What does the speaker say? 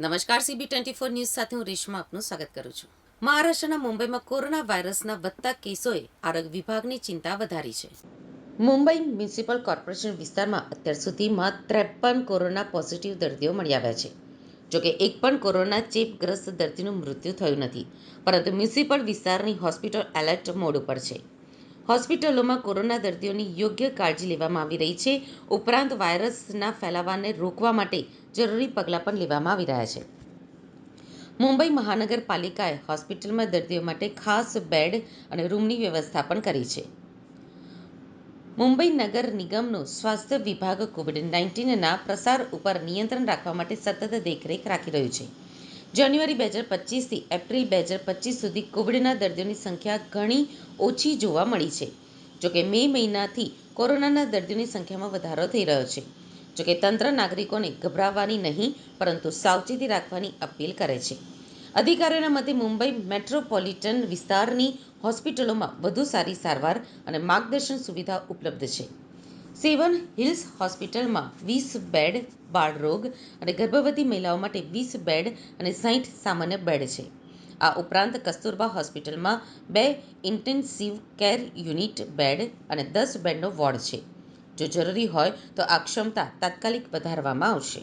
નમસ્કાર CB twenty four news સાથે હું રેશમા આપનું સ્વાગત કરું છું. મહારાષ્ટ્રના મુંબઈમાં કોરોના વાયરસના વધતા કેસોએ આરોગ્ય વિભાગની ચિંતા વધારી છે. મુંબઈ મ્યુનિસિપલ કોર્પોરેશન વિસ્તારમાં અત્યાર સુધીમાં ત્રેપન કોરોના પોઝિટિવ દર્દીઓ મળી આવ્યા છે. જોકે એક પણ કોરોના ચેપગ્રસ્ત દર્દીનું મૃત્યુ થયું નથી. પરંતુ મ્યુનિસિપલ વિસ્તારની હોસ્પિટલ એલર્ટ મોડ ઉપર છે. હોસ્પિટલોમાં કોરોના દર્દીઓની યોગ્ય કાળજી લેવામાં આવી રહી છે. ઉપરાંત વાયરસના ફેલાવાને રોકવા માટે જરૂરી પગલાં પણ લેવામાં આવી રહ્યા છે. મુંબઈ મહાનગરપાલિકાએ હોસ્પિટલમાં દર્દીઓ માટે ખાસ બેડ અને રૂમની વ્યવસ્થા પણ કરી છે. મુંબઈ નગર નિગમનો સ્વાસ્થ્ય વિભાગ કોવિડ નાઇન્ટીનના પ્રસાર ઉપર નિયંત્રણ રાખવા માટે સતત દેખરેખ રાખી રહ્યું છે. જાન્યુઆરી બે હજાર પચીસથી એપ્રિલ બે હજાર પચીસ સુધી કોવિડના દર્દીઓની સંખ્યા ઘણી ઓછી જોવા મળી છે. જોકે મે મહિનાથી કોરોનાના દર્દીઓની સંખ્યામાં વધારો થઈ રહ્યો છે. જોકે તંત્ર નાગરિકોને ગભરાવાની નહીં, પરંતુ સાવચેતી રાખવાની અપીલ કરે છે. અધિકારીઓના મતે મુંબઈ મેટ્રોપોલિટન વિસ્તારની હોસ્પિટલોમાં વધુ સારી સારવાર અને માર્ગદર્શન સુવિધા ઉપલબ્ધ છે. સેવન હિલ્સ હોસ્પિટલમાં વીસ બેડ બાળરોગ અને ગર્ભવતી મહિલાઓ માટે વીસ બેડ અને સાહીઠ સામાન્ય બેડ છે. આ ઉપરાંત કસ્તુરબા હોસ્પિટલમાં બે ઇન્ટેન્સિવ કેર યુનિટ બેડ અને દસ બેડનો વોર્ડ છે. જો જરૂરી હોય તો આ ક્ષમતા તાત્કાલિક વધારવામાં આવશે.